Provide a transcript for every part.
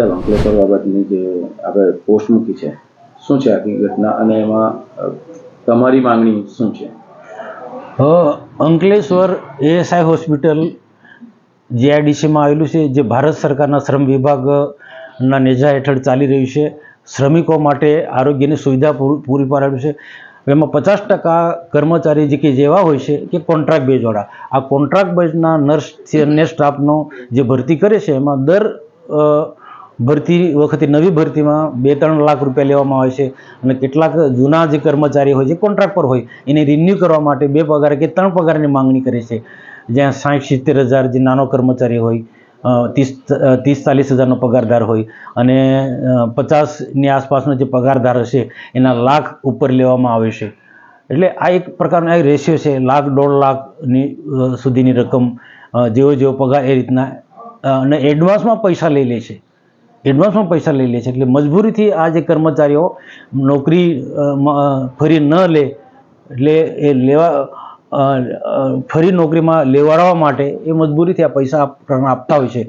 સરકારે અંકલેશ્વર બાબતની જે આપણે પોસ્ટ મૂકી છે. શું છે આખી ઘટના અને એમાં તમારી માંગણી શું છે? અંકલેશ્વર એએસઆઈ હોસ્પિટલ જીઆઈડીસીમાં આવેલું છે, જે ભારત સરકારના શ્રમ વિભાગના નેજા હેઠળ ચાલી રહ્યું છે, શ્રમિકો માટે આરોગ્યની સુવિધા પૂરી પાડેલું છે. એમાં પચાસ ટકા કર્મચારી જે કે જેવા હોય છે, કે કોન્ટ્રાક્ટ બેઝવાળા આ કોન્ટ્રાક્ટ બેઝના નર્સ અને સ્ટાફનો જે ભરતી કરે છે, એમાં દર ભરતી વખતે નવી ભરતીમાં બે ત્રણ લાખ રૂપિયા લેવામાં આવે છે અને કેટલાક જૂના જે કર્મચારી હોય, જે કોન્ટ્રાક્ટ પર હોય, એને રિન્યૂ કરવા માટે બે પગાર કે ત્રણ પગારની માંગણી કરે છે. જ્યાં સાઠ, સિત્તેર હજાર જે નાનો કર્મચારી હોય ત્રીસ ત્રીસ, ચાલીસ હજારનો પગારદાર હોય અને પચાસની આસપાસનો જે પગારદાર હશે, એના લાખ ઉપર લેવામાં આવે છે. એટલે આ એક પ્રકારનો એક રેશિયો છે, લાખ, દોઢ લાખની સુધીની રકમ જેવો જેવો પગાર એ રીતના અને એડવાન્સમાં પૈસા લઈ લે છે. એડવાન્સમાં પૈસા લઈ લે છે? એટલે મજબૂરીથી આ જે કર્મચારીઓ નોકરી ફરી ન લે, એટલે એ લેવા ફરી નોકરીમાં લેવાડવા માટે એ મજબૂરીથી આ પૈસા આપતા હોય છે.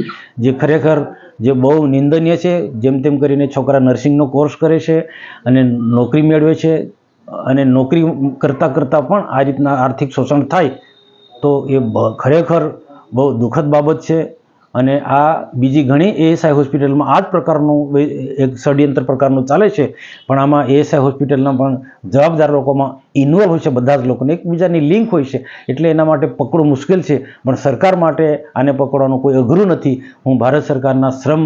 જે ખરેખર જે બહુ નિંદનીય છે, જેમ તેમ કરીને છોકરા નર્સિંગનો કોર્સ કરે છે અને નોકરી મેળવે છે અને નોકરી કરતાં કરતાં પણ આ રીતના આર્થિક શોષણ થાય, તો એ ખરેખર બહુ દુઃખદ બાબત છે. અને આ બીજી ઘણી એએસઆઈ હોસ્પિટલમાં આ જ પ્રકારનું એક ષડયંત્ર પ્રકારનું ચાલે છે. પણ આમાં એએસઆઈ હોસ્પિટલના પણ જવાબદાર લોકોમાં ઇન્વોલ્વ હોય છે બધા જ લોકોને. એકબીજાની લિંક હોય છે. એટલે એના માટે પકડવું મુશ્કેલ છે. પણ સરકાર માટે આને પકડવાનું કોઈ અઘરું નથી. હું ભારત સરકારના શ્રમ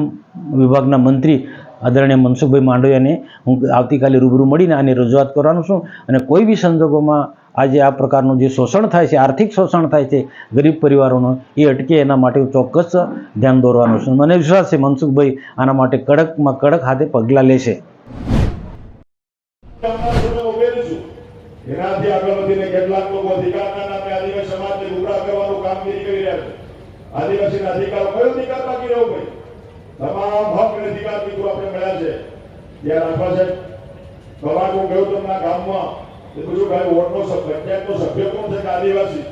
વિભાગના મંત્રી આદરણીય મનસુખભાઈ માંડવિયાને હું આવતીકાલે રૂબરૂ મળીને આની રજૂઆત કરવાનું છું. અને કોઈ બી સંજોગોમાં આજે આ પ્રકારનું જે શોષણ થાય છે, આર્થિક શોષણ થાય છે, ગરીબ પરિવારોનું, એ અટકે એના માટે ચોક્કસ ધ્યાન દોરવાનું છે. મને વિશ્વાસ છે, મનસુખભાઈ આના માટે કડકમાં કડક હાથે પગલાં લેશે. છું. તમામ હક અને અધિકાર મિત્રો આપણે મળ્યા છે. ત્યારે રાખવા સાહેબ ગયો તમારા ગામમાં પૂછ્યું ભાઈ વોર્ડનો પંચાયતનો સભ્ય કોણ છે? આદિવાસી.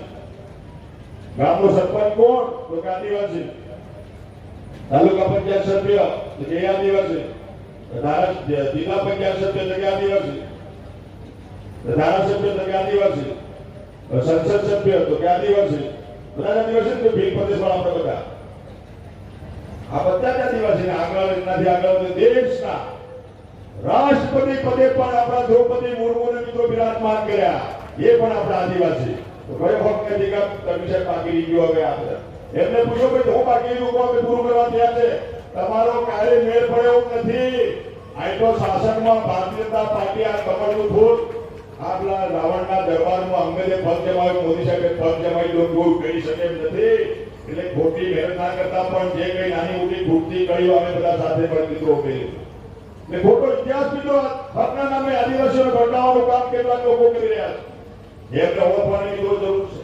ગામનો સરપંચ કોણ? તો કે આદિવાસી. તાલુકા પંચાયત સભ્ય, તો કે આદિવાસી. જિલ્લા પંચાયત સભ્ય, તો કે આદિવાસી. ધારાસભ્ય, તો કે આદિવાસી. સંસદ સભ્ય, તો કે આદિવાસી. બધા આદિવાસી તો ભીલ પ્રદેશ વાળા આપણે બધા. આ બધા જ આદિવાસી આગળ એમનાથી આગળ દેશના. રાષ્ટ્રપતિ પદે પણ આપણા દ્રૌપદી મુર્મુને મિત્રો બિરાજમાન કર્યા. એ પણ આપણા આદિવાસી. તો કયો હક કે અધિકાર? તમે બાકી રહી ગયો હવે આપણે એમને પૂછો કે હું બાકી રહ્યું? કોણ પૂરું કરવા થયા છે? તમારો કાર્ય મેળ પડ્યો નથી? આ તો શાસનમાં ભારતીય જનતા પાર્ટી આ કમળનું ફૂલ આપણા રાવણના દરબારમાં અંગ્રેજે પગ જમાવ્યું. મોદી સાહેબે પગ જમાવી લોકો કોઈ કહી શકે એમ નથી. એટલે ખોટી મહેનત ના કરતા પણ જે કઈ નાની મોટી ખૂટતી કડીઓ અમે બધા સાથે પણ મિત્રો કર્યું. ને ખોટો ઇતિહાસ મિત્રો હકના નામે આદિવાસીઓને ભડકાવવાનું કામ કેટલાક લોકો કરી રહ્યા છે. એમને ઓળખવાની મિત્રો જરૂર છે.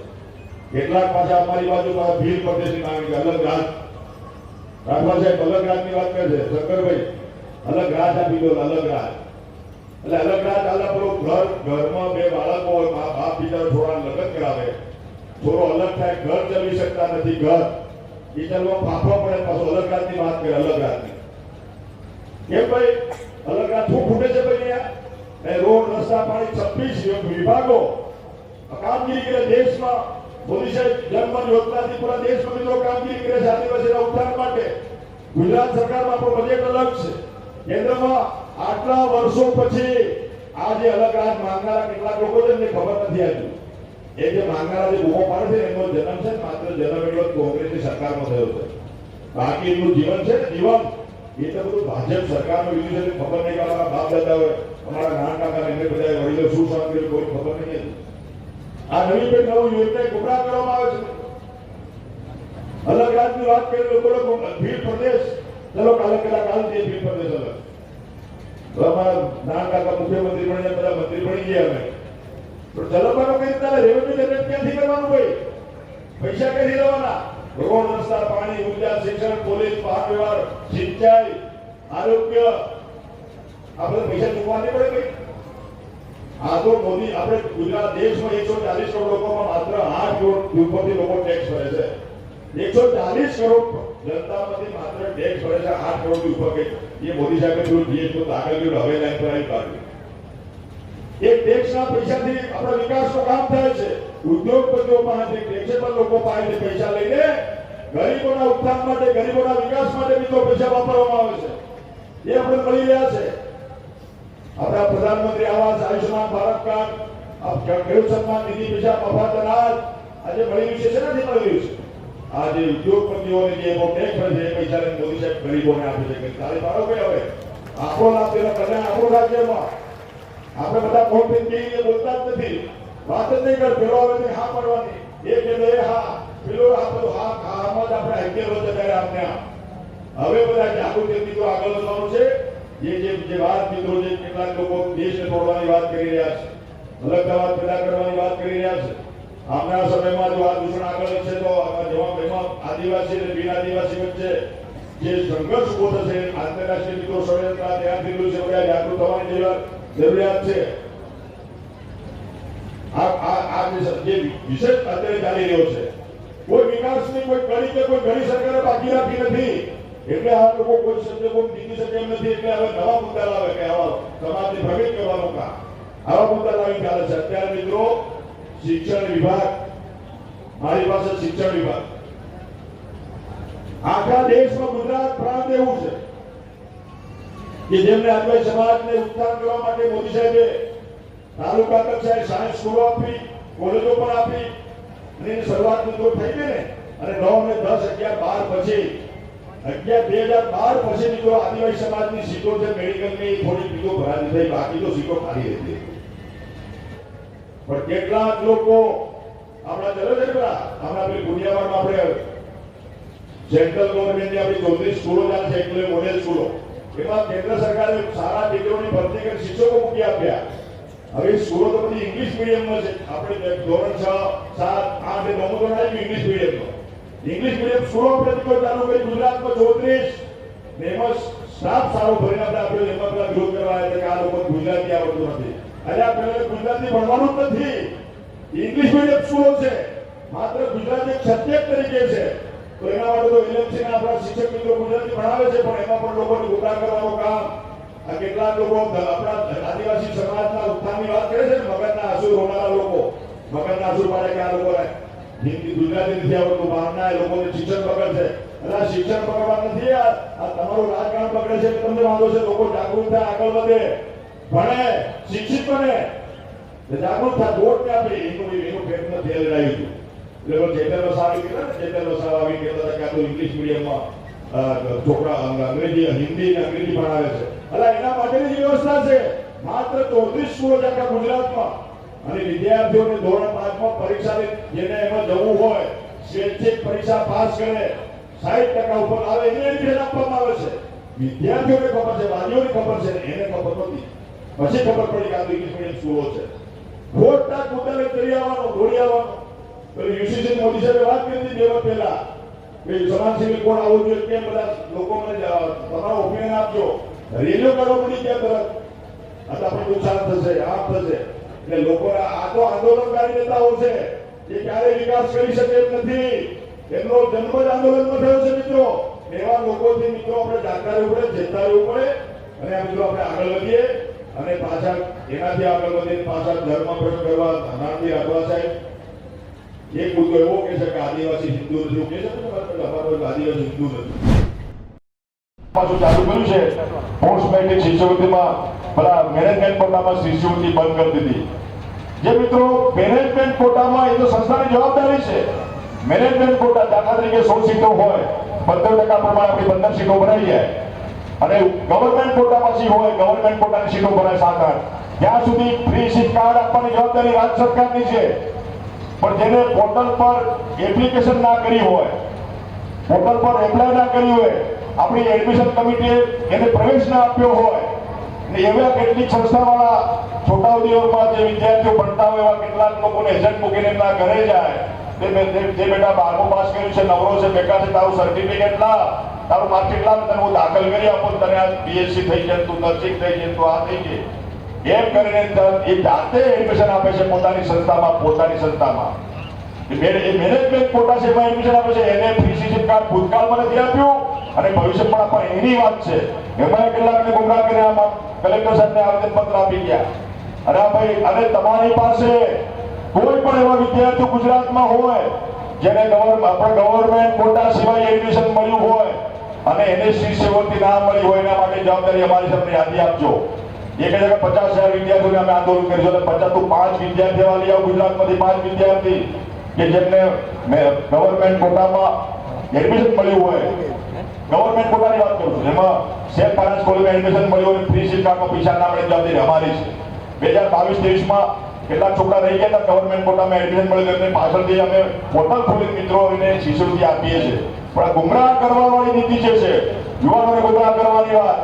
કેટલાક પાછા અમારી બાજુ પાછા ભીલ પ્રદેશની માંગણી અલગ રાજ. રાઠવા સાહેબ, અલગ રાજની વાત કરે છે. શંકરભાઈ, અલગ રાજ આપી દો, અલગ રાજ. એટલે અલગ રાજ અલગ પેલો ઘર, ઘરમાં બે બાળકો હોય, મા બાપ બીજા છોરાને લગ્ન કરાવે. છોરો અલગ થાય, ઘર ચલાવી શકતા નથી, ઘર. કિચનમાં ફાફા પડે, પાછો અલગ રાજની વાત કરે, અલગ રાજની. કેમ ભાઈ, અલગ રાત શું ફૂટે છે ભાઈ અહીંયા. રોડ, રસ્તા, પાણી છવ્વીસ વિભાગો. કામગીરી કરે દેશમાં. મોદી સાહેબ જન્મ યોજનાથી પૂરા દેશમાં મિત્રો કામગીરી કરે છે આદિવાસીના ઉત્થાન માટે. ગુજરાત સરકારમાં પણ બજેટ અલગ છે. કેન્દ્રમાં આટલા વર્ષો પછી આ જે અલગ રાજ માંગનારા કેટલાક લોકો છે, એમને ખબર નથી આવી એ જે માંગનારા જે બૂમો પાડે છે એમનો જન્મ છે માત્ર જન્મ એટલો કોંગ્રેસની સરકારમાં થયો છે. બાકી એમનું જીવન છે જીવન. એ તો બધું ભાજપ સરકારનું લીધું છે, ખબર નહીં અમારા બાપ દાદા હોય, અમારા નાના કાકા એમને બધા વડીલો શું સાંભળ્યું કોઈ ખબર નહીં આ નવી પેઢી નવું યોજના ગુમરાહ કરવામાં આવે છે? અલગ રાજની વાત કરી લોકો ભીડ પ્રદેશ. ચલો કાલે પેલા કાલ જે ભીડ પ્રદેશ અલગ. અમારા નાના કાકા મુખ્યમંત્રી બની બધા મંત્રી બની ગયા અમે. પણ ચલાવવાનો કઈ રીતના રેવન્યુ જનરેટ ક્યાંથી કરવાનું ભાઈ પૈસા ક્યાંથી લેવાના? રોડ રસ્તા પાણી ઊર્જા શિક્ષણ, પોલીસ વાહન વ્યવહાર સિંચાઈ, આરોગ્ય. આપણે પૈસા ચૂકવા પડે ભાઈ. આ તો મોદી, આપણે ગુજરાત દેશમાં એકસો ચાલીસ કરોડ લોકોમાં માત્ર આઠ કરોડ ઉપરથી લોકો ટેક્સ ભરે છે. એકસો ચાલીસ કરોડ જનતામાંથી માત્ર ટેક્સ ભરે છે, આઠ કરોડ ઉપર કંઈક એ મોદી સાહેબે થોડું જીએસ તો આગળ ગયું હવે લાઈન પર આવી કાઢ્યું. એ ટેક્સના પૈસાથી આપણો વિકાસનું કામ થાય છે. ઉદ્યોગપતિઓ પાસેથી ટેક્સેબલ લોકો પાસેથી પૈસા લઈને ગરીબોના ઉત્થાન માટે, ગરીબોના વિકાસ માટે મિત્રો પૈસા વાપરવામાં આવે છે. એ આપણે મળી રહ્યા છે. આપણા પ્રધાનમંત્રી આવાસ, આયુષ્યમાન ભારત કાર્ડ તારી પાડો હવે? આપણો લાભ તેના રાજ્યમાં. આપણે બધા ફોન નથી. વાત જ નહીં કર પેલો આવે હા પડવાની. એ કે હા. પેલો આપણો હવે બધા જાગૃતિ જે જે વાત, મિત્રો છે, અલગતાવાદ પેદા કરવાની વાત કરી રહ્યા છે. આમના સમયમાં જો દૂષણ આગળ છે તો જવાબ એમાં આદિવાસી અને બિન આદિવાસી વચ્ચે જે સંઘર્ષ ઊભો થશે, આંતરરાષ્ટ્રીય મિત્રો ષડયંત્ર છે જાગૃત થવાની જરૂર- જરૂરિયાત છે. આ આ જે વિશેષ અત્યારે ચાલી રહ્યો છે કોઈ વિકાસની કોઈ કરી કે કોઈ ઘણી સરકારે બાકી રાખી નથી. એટલે આ લોકો કોઈ સંજોગો જીતી શકે એમ નથી, એટલે હવે નવા મુદ્દા લાવે કે આવા સમાજને ભ્રમિત કરવાનું કામ. આવા મુદ્દા લાવી ચાલે છે. અત્યારે મિત્રો, શિક્ષણ વિભાગ, મારી પાસે શિક્ષણ વિભાગ. આખા દેશમાં ગુજરાત પ્રાંત એવું છે કે જેમને આદિવાસી સમાજને ઉત્થાન કરવા માટે મોદી સાહેબે તાલુકા કક્ષાએ સાયન્સ સ્કૂલો આપી કોલેજો પણ આપી એની શરૂઆત મિત્રો થઈ ગઈ ને. અને નવ ને દસ અગિયાર બાર પછી. અગિયાર, બે હજાર બાર પછી જો આદિવાસી સમાજની સીટો છે મેડિકલની થોડી બીજો ભરાતી થઈ બાકી તો સીટો ખાલી હતી પણ કેટલાક લોકો આપણા ચલો છે આપણા પેલી ગુડિયાવાડમાં આપણે સેન્ટ્રલ ગવર્મેન્ટની આપણી ચોત્રીસ સ્કૂલો ચાલે છે મોડેલ સ્કૂલો. એમાં કેન્દ્ર સરકારે સારા ટીચરોની ભરતી કરી, શિક્ષકો મૂકી આપ્યા. હવે સુરત બધી ઇંગ્લિશ મીડિયમમાં છે. આપણે ધોરણ છ, સાત, આઠ એ નવમું ધોરણ આવી ઇંગ્લિશ મીડિયમમાં ઇંગ્લિશ મીડિયમ આપણે તો ચાલુ કરી. ગુજરાતમાં ચોત્રીસ ને એમાં સ્ટાફ સારો ભરીને આપણે એમાં પેલા વિરોધ કરવા આવ્યા કે આ લોકો ગુજરાતી આવડતું નથી. અરે આ પેલા ગુજરાતી ભણવાનું જ નથી. ઇંગ્લિશ મીડિયમ સ્કૂલો છે. માત્ર ગુજરાતી સબ્જેક્ટ તરીકે છે. તો એના માટે તો એલએમસી આપણા શિક્ષક મિત્રો ગુજરાતી ભણાવે છે, પણ એમાં પણ લોકોને ગુમરાહ કરવાનું કામ આ કેટલાક લોકો આપણા આદિવાસી સમાજના ઉત્થાનની વાત કરે છે ને મગજના આંસુ રોનારા લોકો. મગજના આંસુ પાડે કે આ લોકોને? હિન્દી, ગુજરાતી નથી આવડતું, બહારના એ શિક્ષણ પકડશે. એટલે આ શિક્ષણ પકડવા નથી આ તમારું રાજકારણ પકડે છે તમને વાંધો છે? લોકો જાગૃત થાય, આગળ વધે. ભણે, શિક્ષિત બને. એટલે જાગૃત થાય. વોટ ને આપે એનું એનું પેટ નથી હલાવ્યું હતું. એટલે ચેતન વસાવા આવી ગયા ચેતન વસાવા આવી ગયા. કે આ તો ઇંગ્લિશ મીડિયમમાં છોકરા અંગ્રેજી, હિન્દી ને અંગ્રેજી ભણાવે છે. એટલે એના માટેની વ્યવસ્થા છે, માત્ર ચોત્રીસ સ્કૂલો છે આખા ગુજરાતમાં. અને વિદ્યાર્થીઓને ધોરણ પાંચમાં પરીક્ષા જેને એમાં જવું હોય, સ્વૈચ્છિક પરીક્ષા પાસ કરે, સાહીઠ ટકા ઉપર આવે, એને એડમિશન આપવામાં આવે છે. વિદ્યાર્થીઓને ખબર છે, વાલીઓને ખબર છે એને ખબર નથી. પછી ખબર પડી કે આ ઇંગ્લિશ મીડિયમ સ્કૂલો છે. ખોટા લઈ કરી આવવાનો, દોડી આવવાનો. પેલું યુસીસી મોદી સાહેબે વાત કરી હતી બે વર્ષ પહેલા. આમ થશે. એટલે લોકો આ તો આંદોલનકારી વિકાસ કરી શકે એમ નથી. એમનો જન્મ જ આંદોલનમાં થયો છે મિત્રો. એવા આપણે જાણતા રહેવું પડે પડે અને મિત્રો આપણે આગળ વધીએ અને પાછા એનાથી આગળ વધીને પાછા ધર્મ પ્રયોગ કરવા ધનાથી રાખવા સાહેબ એક મુદ્દો એવો કે છે કે આદિવાસી હિન્દુ નથી કે છે. અમારો આદિવાસી હિન્દુ નથી હોય, પંદર ટકા પ્રમાણે આપણી પંદર સીટો જાય. અને ગવર્મેન્ટ કોટા પછી હોય ગવર્મેન્ટ કોટાની સુધી ફ્રી આપવાની જવાબદારી રાજ્ય સરકારની છે પણ જેને પોર્ટલ પર એપ્લિકેશન ના કરી હોય પોર્ટલ પર એપ્લાય ના કરી હોય, આપણી એડમિશન કમિટીએ એને પ્રવેશ ના આપ્યો હોય ને એવા કેટલીક સંસ્થાવાળા છોટાઉદેપુરમાં જે વિદ્યાર્થીઓ ભણતા હોય, એવા કેટલાક લોકોને એજન્ટ મૂકીને એમના ઘરે જાય, તે જે બેટા બારમું પાસ કર્યું છે, નવરો છે બેકાર છે, તારું સર્ટિફિકેટ લા, તારું માર્કશીટ લાવ તને હું દાખલ કરી આપું, તને આ બીએસસી થઈ જાય, તું નર્સિંગ થઈ જાય, તું આ થઈ જાય. એમ કરીને એ જાતે એડમિશન આપે છે પોતાની સંસ્થામાં પોતાની સંસ્થામાં. મેનેજમેન્ટ કોટા એડમિશન આપે છે, એને શિક્ષણ કાર્ડ ભૂતકાળમાં નથી આપ્યું, અને પણ આપવા એની વાત છે. એમાં કેટલાકને ગુમરાહ કર્યા કલેક્ટર સાહેબને આવેદન પત્ર આપી ગયા. અને ભાઈ, અને તમારી પાસે કોઈ પણ એવા વિદ્યાર્થીઓ ગુજરાતમાં હોય, જેને આપણા ગવર્મેન્ટ કોટા સિવાય એડમિશન મળ્યું હોય, અને એને શિષ્યવૃત્તિ ના મળી હોય, એના માટે જવાબદારી અમારી સામે યાદી આપજો. એક હજાર પચાસ હજાર વિદ્યાર્થીઓને અમે આંદોલન કરીશું અને પચાસ પાંચ વિદ્યાર્થી એવા લઈ આવો ગુજરાતમાંથી પાંચ વિદ્યાર્થી કે જેમને ગવર્મેન્ટ કોટામાં એડમિશન મળ્યું હોય. ગવર્મેન્ટ કોટાની વાત કરું છું. એમાં સેફ ફાઇનાન્સ કોલેજમાં એડમિશન મળ્યું હોય ફ્રી સીટ કાર્ડમાં પૈસા ના મળે જવાબદારી અમારી છે. બે હજાર બાવીસ, ત્રેવીસમાં કેટલાક છોકરા રહી ગયા ગવર્મેન્ટ કોટામાં એડમિશન મળ્યું એમને પાછળથી અમે પોર્ટલ ખોલી મિત્રો એને શિષ્યવૃત્તિ આપીએ છીએ. પણ ગુમરાહ કરવાની નીતિ જે છે. યુવાનોને ગુમરાહ કરવાની વાત.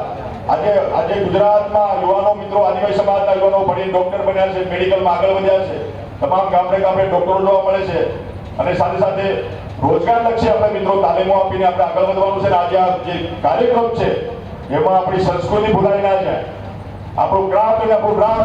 આજે આજે ગુજરાતમાં યુવાનો મિત્રો, આદિવાસી સમાજના યુવાનો ભણી ડોક્ટર બન્યા છે મેડિકલમાં આગળ વધ્યા છે. તમામ ગામડે ગામડે ડોક્ટરો જોવા મળે છે. અને સાથે સાથે રોજગાર લક્ષી આપણે મિત્રો તાલીમો આપીને આપણે આગળ વધવાનું છે. અને આજે આ જે કાર્યક્રમ છે, એમાં આપણી સંસ્કૃતિ ભૂલાઈ ના જાય. આપણું ક્રાફ્ટ અને આપણું ગ્રામ